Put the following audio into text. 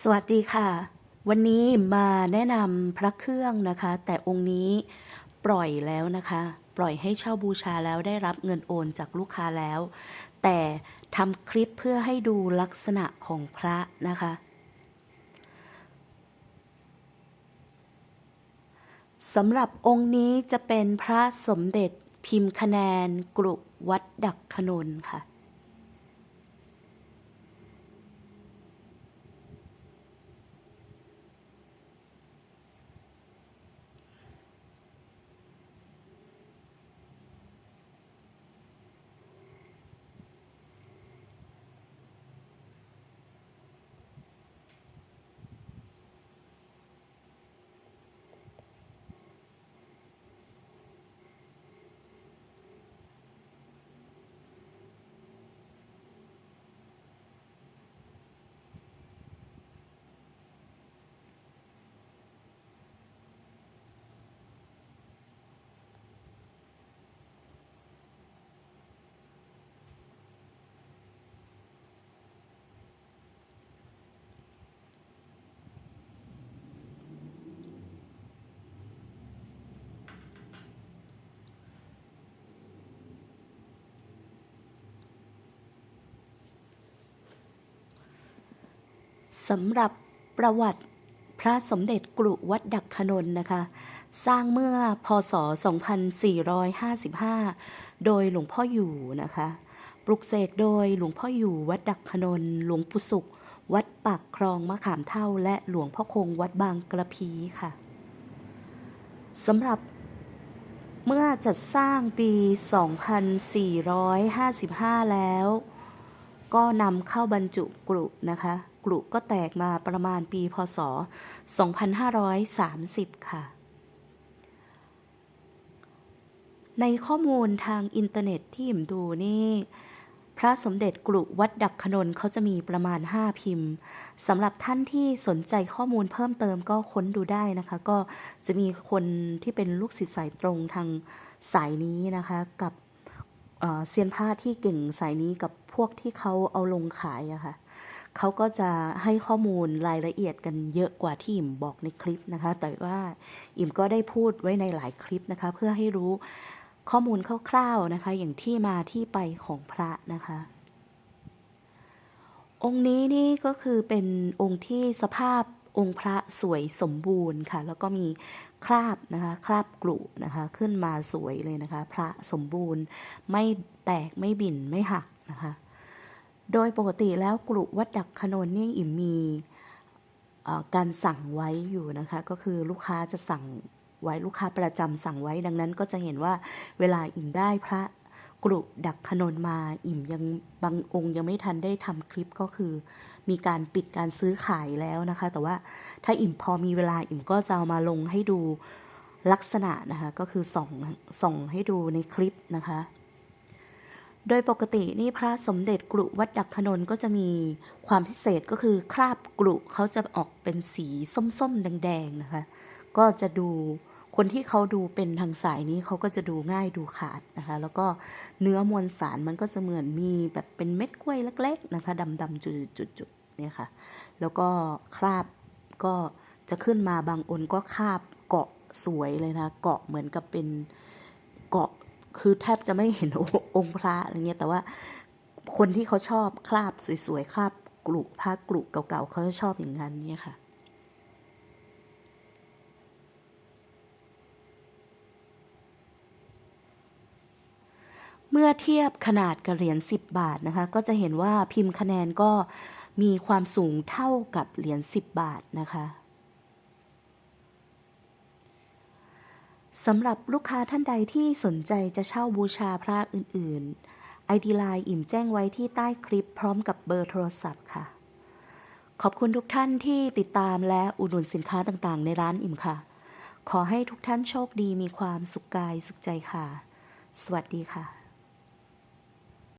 สวัสดีค่ะ วันนี้มาแนะนำพระเครื่องนะคะ แต่องค์นี้ปล่อยแล้วนะคะ ปล่อยให้เช่าบูชาแล้วได้รับเงินโอนจากลูกค้าแล้ว แต่ทำคลิปเพื่อให้ดูลักษณะของพระนะคะ สำหรับองค์นี้จะเป็นพระสมเด็จพิมพ์คะแนนกรุวัดดักขนนค่ะ สำหรับประวัติพระสมเด็จกรุวัดดักขนนนะคะ สร้างเมื่อพศ 2455 โดยหลวงพ่ออยู่นะคะ ปลุกเสกโดยหลวงพ่ออยู่วัดดักขนนหลวงปู่สุข วัดปากคลองมะขามเท่า และหลวงพ่อคงวัดบางกระพีค่ะสำหรับเมื่อจัดสร้างปี 2455 แล้ว ก็นำเข้าบรรจุกรุนะคะ กรุก็แตกมาประมาณปีพศ 2530 ค่ะ ในข้อมูลทางอินเทอร์เน็ตที่ผมดูนี่พระสมเด็จกรุวัดดักขนนเขาจะมีประมาณ 5 พิมพ์สำหรับท่านที่สนใจข้อมูลเพิ่มเติมก็ค้นดูได้นะคะ ก็จะมีคนที่เป็นลูกศิษย์สายตรงทางสายนี้นะคะ กับเเซียนพระที่เก่งสายนี้กับพวกที่เขาเอาลงขายอะค่ะ เขาก็จะให้ข้อมูลรายละเอียดกันเยอะกว่าที่อิ่มบอกในคลิปนะคะ แต่ว่าอิ่มก็ได้พูดไว้ในหลายคลิปนะคะ เพื่อให้รู้ข้อมูลคร่าวๆนะคะ อย่างที่มาที่ไปของพระนะคะ องค์นี้นี่ก็คือเป็นองค์ที่สภาพองค์พระสวยสมบูรณ์ค่ะ แล้วก็มีคราบนะคะ คราบกรุนะคะ ขึ้นมาสวยเลยนะคะ พระสมบูรณ์ไม่แตกไม่บิ่นไม่หักนะคะ โดยปกติแล้วกรุวัดดักขนนนี่ยอิ่มมีการสั่งไว้อยู่นะคะ ก็คือลูกค้าจะสั่งไว้ลูกค้าประจำสั่งไว้ดังนั้นก็จะเห็นว่าเวลาอิ่มได้พระกรุดักขนนมาอิ่มยังบางองค์ยังไม่ทันได้ทำคลิปก็คือ มีการปิดการซื้อขายแล้วนะคะ แต่ว่าถ้าอิ่มพอมีเวลาอิ่มก็จะเอามาลงให้ดูลักษณะนะคะ ก็คือส่องส่องให้ดูในคลิปนะคะ โดยปกตินี่พระสมเด็จกรุวัดดักขนนก็จะมีความพิเศษก็คือคราบกรุเขาจะออกเป็นสีส้มๆ แดงๆนะคะ ก็จะดูคนที่เขาดูเป็นทางสายนี้เขาก็จะดูง่ายดูขาดนะคะ แล้วก็เนื้อมวลสารมันก็จะเหมือนมีแบบเป็นเม็ดกล้วยเล็ก ๆ นะคะดำๆจุดๆๆเนี่ยค่ะ แล้วก็คราบก็จะขึ้นมาบางอนก็คาบเกาะสวยเลยนะ เกาะเหมือนกับเป็น คือแทบจะไม่เห็นองค์พระอะไรเงี้ยแต่ว่าคนที่เขาชอบคราบสวยๆคราบกลุผ้ากลุเก่าๆเขาจะชอบอย่างนั้นเนี่ยค่ะเมื่อเทียบขนาดกับเหรียญ10 บาทนะคะ ก็จะเห็นว่าพิมพ์คะแนนก็มีความสูงเท่ากับเหรียญ10 บาทนะคะ สำหรับลูกค้าท่านใดที่สนใจจะเช่าบูชาพระอื่นๆ ID Line อิ่มแจ้งไว้ที่ใต้คลิปพร้อมกับเบอร์โทรศัพท์ค่ะ ขอบคุณทุกท่านที่ติดตามและอุดหนุนสินค้าต่างๆ ในร้านอิ่มค่ะ ขอให้ทุกท่านโชคดีมีความสุขกายสุขใจค่ะ สวัสดีค่ะ